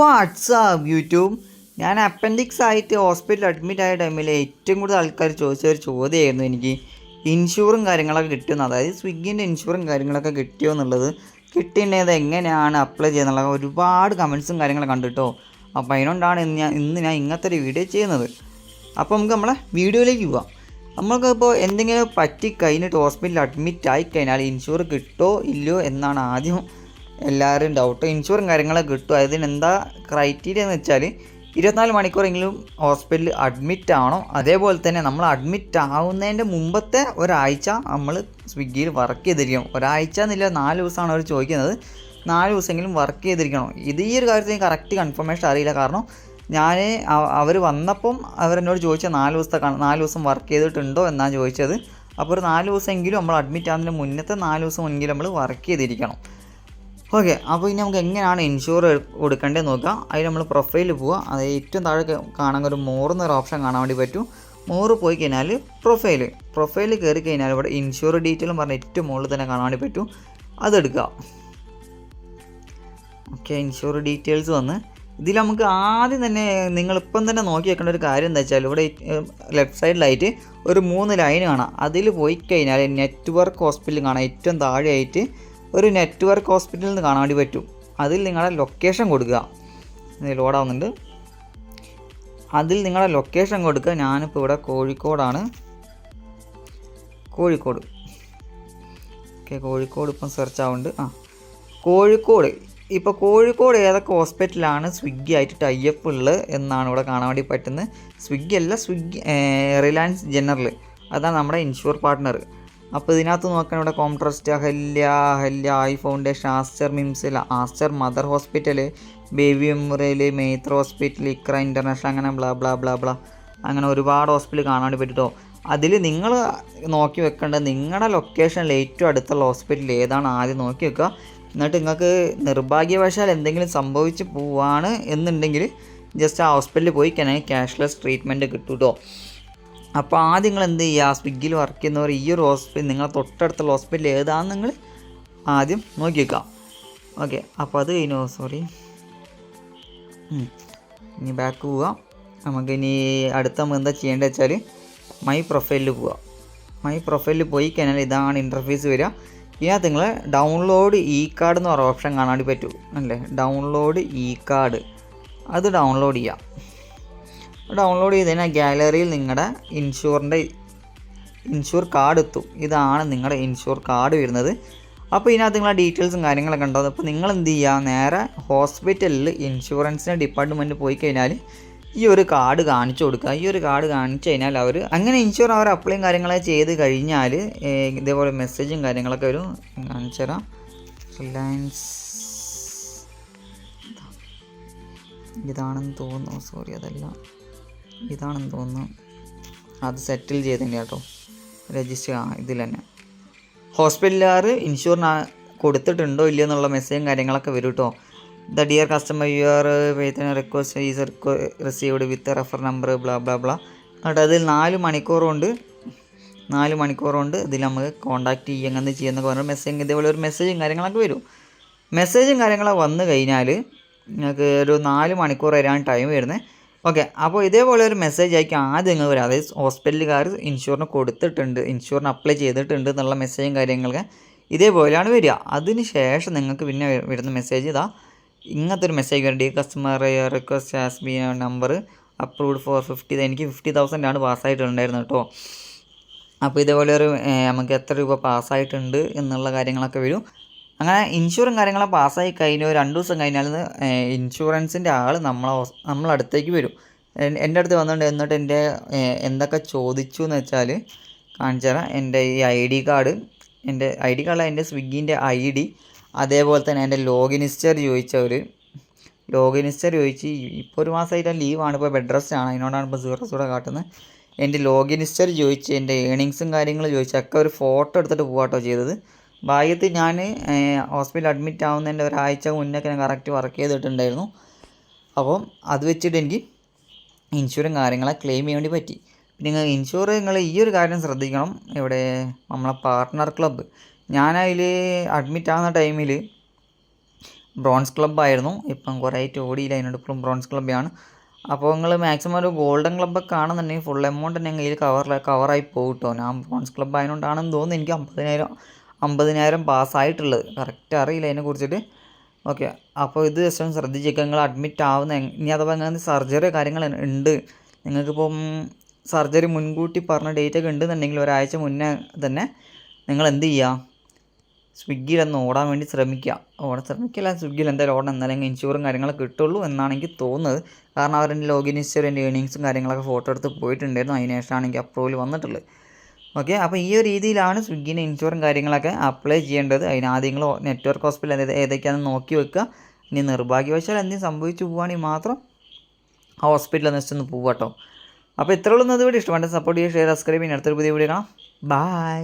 WhatsApp YouTube. ഞാൻ appendix ആയിട്ട് ഹോസ്പിറ്റലിൽ അഡ്മിറ്റ് ആയ ടൈമിൽ ഏറ്റവും കൂടുതൽ ആൾക്കാർ ചോദിച്ച ഒരു ചോദ്യമായിരുന്നു എനിക്ക്. ഇൻഷുറും കാര്യങ്ങളൊക്കെ കിട്ടുമെന്ന്. അതായത് സ്വിഗ്ഗിന്റെ ഇൻഷുറും കാര്യങ്ങളൊക്കെ കിട്ടിയോ എന്നുള്ളത്. കിട്ടിയത് എങ്ങനെയാണ് അപ്ലൈ ചെയ്യുന്നുള്ള ഒരുപാട് കമൻസും കാര്യങ്ങളൊക്കെ കണ്ടിട്ടോ അപ്പോൾ അതിനോണ്ടാണ് ഇന്ന് ഞാൻ ഇന്ന് ഞാൻ ഇങ്ങനത്തെ ഒരു വീഡിയോ ചെയ്യുന്നത്. അപ്പോൾ നമുക്ക് നമ്മളെ വീഡിയോയിലേക്ക് പോവാം. നമ്മൾക്കിപ്പോൾ എന്തെങ്കിലും പറ്റി കഴിഞ്ഞിട്ട് ഹോസ്പിറ്റലിൽ അഡ്മിറ്റ് ആയി കഴിഞ്ഞാൽ ഇൻഷുർ കിട്ടോ ഇല്ലയോ എന്നാണ് ആദ്യം എല്ലാവരും ഡൗട്ട് ഇൻഷുറും കാര്യങ്ങളൊക്കെ കിട്ടും. അതിന് എന്താ ക്രൈറ്റീരിയ എന്ന് വെച്ചാൽ ഇരുപത്തിനാല് മണിക്കൂറെങ്കിലും ഹോസ്പിറ്റലിൽ അഡ്മിറ്റ് ആവണം. അതേപോലെ തന്നെ നമ്മൾ അഡ്മിറ്റ് ആവുന്നതിന്റെ മുമ്പത്തെ ഒരാഴ്ച നമ്മൾ സ്വിഗ്ഗിയിൽ വർക്ക് ചെയ്തിരിക്കണം. ഒരാഴ്ച എന്നില്ല നാല് ദിവസമാണ് അവർ ചോദിക്കുന്നത്. നാല് ദിവസമെങ്കിലും വർക്ക് ചെയ്തിരിക്കണം. ഇത് ഈ ഒരു കാര്യത്തിൽ കറക്റ്റ് കൺഫർമേഷൻ അറിയില്ല. കാരണം ഞാൻ അവർ വന്നപ്പം അവരെന്നോട് ചോദിച്ച നാല് ദിവസത്തെ നാല് ദിവസം വർക്ക് ചെയ്തിട്ടുണ്ടോ എന്നാണ് ചോദിച്ചത്. അപ്പോൾ ഒരു നാല് ദിവസമെങ്കിലും നമ്മൾ അഡ്മിറ്റ് ആവുന്നതിന് മുന്നത്തെ നാല് ദിവസം മുന്നെങ്കിലും നമ്മൾ വർക്ക് ചെയ്തിരിക്കണം. ഓക്കെ അപ്പോൾ ഇനി നമുക്ക് എങ്ങനെയാണ് ഇൻഷുർ കൊടുക്കേണ്ടത് നോക്കുക അതിന് നമ്മൾ പ്രൊഫൈലിൽ പോവുക അത് ഏറ്റവും താഴെ കാണാൻ ഒരു മോർന്ന് ഒരു ഓപ്ഷൻ കാണാൻ വേണ്ടി പറ്റും. മോറ് പോയി കഴിഞ്ഞാൽ പ്രൊഫൈൽ പ്രൊഫൈൽ കയറി കഴിഞ്ഞാൽ ഇവിടെ ഇൻഷുർ ഡീറ്റെയിലും പറഞ്ഞ ഏറ്റവും മുകളിൽ തന്നെ കാണാൻ വേണ്ടി പറ്റും. അതെടുക്കുക ഓക്കെ ഇൻഷുർ ഡീറ്റെയിൽസ് വന്ന്. ഇതിൽ നമുക്ക് ആദ്യം തന്നെ നിങ്ങളിപ്പം തന്നെ നോക്കി വെക്കേണ്ട ഒരു കാര്യം എന്താ വെച്ചാൽ ഇവിടെ ലെഫ്റ്റ് സൈഡിലായിട്ട് ഒരു മൂന്ന് ലൈൻ കാണാം. അതിൽ പോയി കഴിഞ്ഞാൽ നെറ്റ്വർക്ക് ഹോസ്പിറ്റൽ കാണാം. ഏറ്റവും താഴെയായിട്ട് ഒരു നെറ്റ്വർക്ക് ഹോസ്പിറ്റലിൽ നിന്ന് കാണാൻ വേണ്ടി പറ്റും. അതിൽ നിങ്ങളുടെ ലൊക്കേഷൻ കൊടുക്കുക. ലോഡാവുന്നുണ്ട് അതിൽ നിങ്ങളുടെ ലൊക്കേഷൻ കൊടുക്കുക. ഞാനിപ്പോൾ ഇവിടെ കോഴിക്കോടാണ്. കോഴിക്കോട്. ഓക്കെ കോഴിക്കോട് ഇപ്പം സെർച്ച് ആവുന്നുണ്ട്. ആ കോഴിക്കോട്. ഇപ്പോൾ കോഴിക്കോട് ഏതൊക്കെ ഹോസ്പിറ്റലാണ് സ്വിഗ്ഗി ആയിട്ട് ടൈപ്പ് ഉള്ളത് എന്നാണ് ഇവിടെ കാണാൻ വേണ്ടി പറ്റുന്നത്. സ്വിഗ്ഗി അല്ല സ്വിഗ്ഗി റിലയൻസ് ജനറൽ അതാണ് നമ്മുടെ ഇൻഷുർ പാർട്ട്ണർ അപ്പോൾ ഇതിനകത്ത് നോക്കാൻ ഇവിടെ Comtrust Ahalya Ahalya eye foundation Aster മിംസിൽ Aster mother hospital baby memorial Meitra hospital Iqraa international അങ്ങനെ ബ്ലാ ബ്ലാ ബ്ലാ ബ്ലാ അങ്ങനെ ഒരുപാട് ഹോസ്പിറ്റൽ കാണാൻ പറ്റിട്ടോ. അതിൽ നിങ്ങൾ നോക്കി വെക്കേണ്ടത് നിങ്ങളുടെ ലൊക്കേഷനിൽ ഏറ്റവും അടുത്തുള്ള ഹോസ്പിറ്റൽ ഏതാണ് ആദ്യം നോക്കി വെക്കുക. എന്നിട്ട് നിങ്ങൾക്ക് നിർഭാഗ്യവശാൽ എന്തെങ്കിലും സംഭവിച്ച് പോവാണ് എന്നുണ്ടെങ്കിൽ ജസ്റ്റ് ആ ഹോസ്പിറ്റലിൽ പോയി കഴിഞ്ഞാൽ ക്യാഷ്ലെസ് ട്രീറ്റ്മെന്റ് കിട്ടും കേട്ടോ അപ്പോൾ ആദ്യം നിങ്ങൾ എന്ത് ചെയ്യുക സ്വിഗ്ഗിയിൽ വർക്ക് ചെയ്യുന്നവർ ഈ ഒരു ഹോസ്പിറ്റൽ നിങ്ങളെ തൊട്ടടുത്തുള്ള ഹോസ്പിറ്റൽ ഏതാണെന്ന് നിങ്ങൾ ആദ്യം നോക്കി വെക്കുക ഓക്കെ അപ്പോൾ അത് കഴിഞ്ഞു? സോറി ഇനി ബാക്ക് പോവാം. നമുക്ക് ഇനി അടുത്ത നമുക്ക് എന്താ ചെയ്യേണ്ടത് വെച്ചാൽ മൈ പ്രൊഫൈലിൽ പോവാം. മൈ പ്രൊഫൈലിൽ പോയി കഴിഞ്ഞാൽ ഇതാണ് ഇന്റർഫേസ് വരിക. ഇതിനകത്ത് നിങ്ങൾ ഡൗൺലോഡ് ഇ കാർഡ് എന്ന് പറയുന്ന ഓപ്ഷൻ കാണാൻ പറ്റൂ. അല്ലേ? ഡൗൺലോഡ് ഇ കാർഡ് അത് ഡൗൺലോഡ് ചെയ്യാം. ഡൗൺലോഡ് ചെയ്ത് കഴിഞ്ഞാൽ ഗാലറിയിൽ നിങ്ങളുടെ ഇൻഷുറിന്റെ ഇൻഷുർ കാർഡ് എത്തും. ഇതാണ് നിങ്ങളുടെ ഇൻഷുർ കാർഡ് വരുന്നത്. അപ്പോൾ ഇതിനകത്ത് നിങ്ങളെ ഡീറ്റെയിൽസും കാര്യങ്ങളൊക്കെ ഉണ്ടാവും അപ്പോൾ നിങ്ങൾ എന്ത് ചെയ്യുക നേരെ ഹോസ്പിറ്റലിൽ ഇൻഷുറൻസിന്റെ ഡിപ്പാർട്ട്മെന്റ് പോയി കഴിഞ്ഞാൽ ഈ ഒരു കാർഡ് കാണിച്ചു കൊടുക്കുക. ഈ ഒരു കാർഡ് കാണിച്ചു കഴിഞ്ഞാൽ അവർ അങ്ങനെ ഇൻഷുർ അവർ അപ്ലൈയും കാര്യങ്ങളൊക്കെ ചെയ്ത് കഴിഞ്ഞാൽ ഇതേപോലെ മെസ്സേജും കാര്യങ്ങളൊക്കെ വരും. കാണിച്ചു തരാം. റിലയൻസ് ഇതാണെന്ന് തോന്നുന്നു. സോറി അതല്ല. ഇതാണെന്ന് തോന്നുന്നു. അത് സെറ്റിൽ ചെയ്തിട്ടുണ്ട് കേട്ടോ. രജിസ്റ്റർ ആ ഇതിൽ തന്നെ. ഹോസ്പിറ്റലുകാർ ഇൻഷുറിന് കൊടുത്തിട്ടുണ്ടോ ഇല്ലയോ എന്നുള്ള മെസ്സേജും കാര്യങ്ങളൊക്കെ വരും കേട്ടോ. The dear customer you are വേതന request is received with refer number blah blah blah എന്നിട്ട് അതിൽ നാല് മണിക്കൂറുണ്ട് നാല് മണിക്കൂറുണ്ട് ഇതിൽ നമുക്ക് കോൺടാക്ട് ചെയ്യുക അങ്ങനെ ചെയ്യുന്നൊക്കെ പറഞ്ഞ മെസ്സേജ് ഇതേപോലെ ഒരു മെസ്സേജും കാര്യങ്ങളൊക്കെ വരും. മെസ്സേജും കാര്യങ്ങളൊക്കെ വന്നു കഴിഞ്ഞാൽ നിങ്ങൾക്ക് ഒരു നാല് മണിക്കൂർ വരാൻ ടൈം വരുന്നത് ഓക്കെ അപ്പോൾ ഇതേപോലെ ഒരു മെസ്സേജ് ആയിരിക്കും ആദ്യം നിങ്ങൾ വരും അതായത് ഹോസ്പിറ്റലുകാർ ഇൻഷുറിന് കൊടുത്തിട്ടുണ്ട് ഇൻഷുറിന് അപ്ലൈ ചെയ്തിട്ടുണ്ട് എന്നുള്ള മെസ്സേജും കാര്യങ്ങളൊക്കെ ഇതേപോലെയാണ് വരിക. അതിന് ശേഷം നിങ്ങൾക്ക് പിന്നെ വരുന്ന മെസ്സേജ് ഇതാ. ഇങ്ങനത്തെ ഒരു മെസ്സേജ് വരും. Dear customer request has been number approved for fifty എനിക്ക് ഫിഫ്റ്റി തൗസൻഡ് ആണ് പാസ്സായിട്ടുണ്ടായിരുന്നു കേട്ടോ അപ്പോൾ ഇതേപോലെ ഒരു നമുക്ക് എത്ര രൂപ പാസ്സായിട്ടുണ്ട് എന്നുള്ള കാര്യങ്ങളൊക്കെ വരും. അങ്ങനെ ഇൻഷുറും കാര്യങ്ങളെ പാസ്സായി കഴിഞ്ഞ ഒരു രണ്ട് ദിവസം കഴിഞ്ഞാൽ ഇൻഷുറൻസിന്റെ ആൾ നമ്മളെ നമ്മളടുത്തേക്ക് വരും. എന്റെ അടുത്ത് വന്നുകൊണ്ട് എന്നിട്ട് എന്റെ എന്തൊക്കെ ചോദിച്ചു എന്ന് വെച്ചാൽ കാണിച്ചു തരാം. എന്റെ ഈ ഐ ഡി കാർഡ് എന്റെ ഐ ഡി കാർഡിൽ എന്റെ സ്വിഗ്ഗിന്റെ ഐ ഡി. അതേപോലെ തന്നെ എന്റെ ലോഗിൻ ഹിസ്റ്ററി ചോദിച്ചവർ ലോഗിൻ ഹിസ്റ്ററി ചോദിച്ച് ഇപ്പോൾ ഒരു മാസമായിട്ട് ലീവാണ് ഇപ്പോൾ ബെഡ് റെസ്റ്റ് ആണ്. അതിനോടാണ് ഇപ്പോൾ സീറോ സൂടെ കാട്ടുന്നത്. എന്റെ ലോഗിൻ ഹിസ്റ്ററി ചോദിച്ച് എന്റെ ഏണിങ്സും കാര്യങ്ങളും ചോദിച്ചൊക്കെ ഒരു ഫോട്ടോ എടുത്തിട്ട് പോകാട്ടോ ചെയ്തത്. ഭാഗ്യത്തിൽ ഞാൻ ഹോസ്പിറ്റലിൽ അഡ്മിറ്റ് ആവുന്നതിന്റെ ഒരാഴ്ച മുന്നേ ഞാൻ കറക്റ്റ് വർക്ക് ചെയ്തിട്ടുണ്ടായിരുന്നു. അപ്പം അത് വെച്ചിട്ട് എനിക്ക് ഇൻഷുറും കാര്യങ്ങളെ ക്ലെയിം ചെയ്യാൻ വേണ്ടി പറ്റി. പിന്നെ ഇൻഷുർ നിങ്ങൾ ഈ ഒരു കാര്യം ശ്രദ്ധിക്കണം. ഇവിടെ നമ്മളെ പാർട്ട്ണർ ക്ലബ്ബ് ഞാനതിൽ അഡ്മിറ്റ് ആവുന്ന ടൈമിൽ ബ്രോൺസ് ക്ലബ്ബായിരുന്നു ഇപ്പം കുറേ ആയിട്ട് അതിനോട് ഇപ്പോഴും ബ്രോൺസ് ക്ലബ്ബാണ് അപ്പോൾ നിങ്ങൾ മാക്സിമം ഒരു ഗോൾഡൻ ക്ലബ്ബൊക്കെ ആണെന്നുണ്ടെങ്കിൽ ഫുൾ എമൗണ്ട് തന്നെ കയ്യിൽ കവറിൽ കവറായി പോകും കേട്ടോ ഞാൻ ബ്രോൺസ് ക്ലബ്ബ് ആയതുകൊണ്ടാണെന്ന് തോന്നുന്നു. എനിക്ക് അമ്പതിനായിരം അമ്പതിനായിരം പാസ്സായിട്ടുള്ളത്. കറക്റ്റ് അറിയില്ല അതിനെ കുറിച്ചിട്ട്. ഓക്കെ അപ്പോൾ ഇത് ജസ്റ്റ് ശ്രദ്ധിച്ചേക്കാം. നിങ്ങൾ അഡ്മിറ്റ് ആവുന്ന ഇനി അഥവാ അങ്ങനെ സർജറി കാര്യങ്ങൾ ഉണ്ട്. നിങ്ങൾക്കിപ്പം സർജറി മുൻകൂട്ടി പറഞ്ഞ ഡേറ്റ് ഒക്കെ ഉണ്ടെന്നുണ്ടെങ്കിൽ ഒരാഴ്ച മുന്നേ തന്നെ നിങ്ങൾ എന്ത് ചെയ്യുക സ്വിഗ്ഗിയിലൊന്ന് ഓടാൻ വേണ്ടി ശ്രമിക്കുക. ഓടാൻ ശ്രമിക്കില്ല സ്വിഗ്ഗിയിൽ എന്തായാലും ഓടണം. എന്നാലും ഇൻഷുറും കാര്യങ്ങളൊക്കെ കിട്ടുള്ളൂ എന്നാണ് എനിക്ക് തോന്നുന്നത്. കാരണം അവരെന്റെ ലോഗിൻ ഹിസ്റ്ററി എന്റെ ഏണിങ്സും കാര്യങ്ങളൊക്കെ ഫോട്ടോ എടുത്ത് പോയിട്ടുണ്ടായിരുന്നു. അതിന് ശേഷമാണ് എനിക്ക് അപ്രൂവൽ വന്നിട്ടുള്ളത്. ഓക്കെ അപ്പോൾ ഈ ഒരു രീതിയിലാണ് സ്വിഗ്ഗിന്റെ ഇൻഷുറും കാര്യങ്ങളൊക്കെ അപ്ലൈ ചെയ്യേണ്ടത്. അതിന് ആദ്യം നിങ്ങൾ നെറ്റ്വർക്ക് ഹോസ്പിറ്റൽ ഏതൊക്കെയാണെന്ന് നോക്കി വെക്കുക. ഇനി നിർഭാഗ്യവശാൽ എന്തെങ്കിലും സംഭവിച്ചു പോവുകയാണെങ്കിൽ മാത്രം ആ ഹോസ്പിറ്റലിൽ നിന്ന് ഒന്ന് പോവാട്ടോ അപ്പോൾ ഇത്രയുള്ളൂ ഇന്നത്തെ വീഡിയോ ഇഷ്ടമാണ് സപ്പോർട്ട് ചെയ്യുക ഷെയർ സബ്സ്ക്രൈബ് ചെയ്യുന്ന അടുത്തൊരു പുതിയ വീഡിയോ കാണാം. ബൈ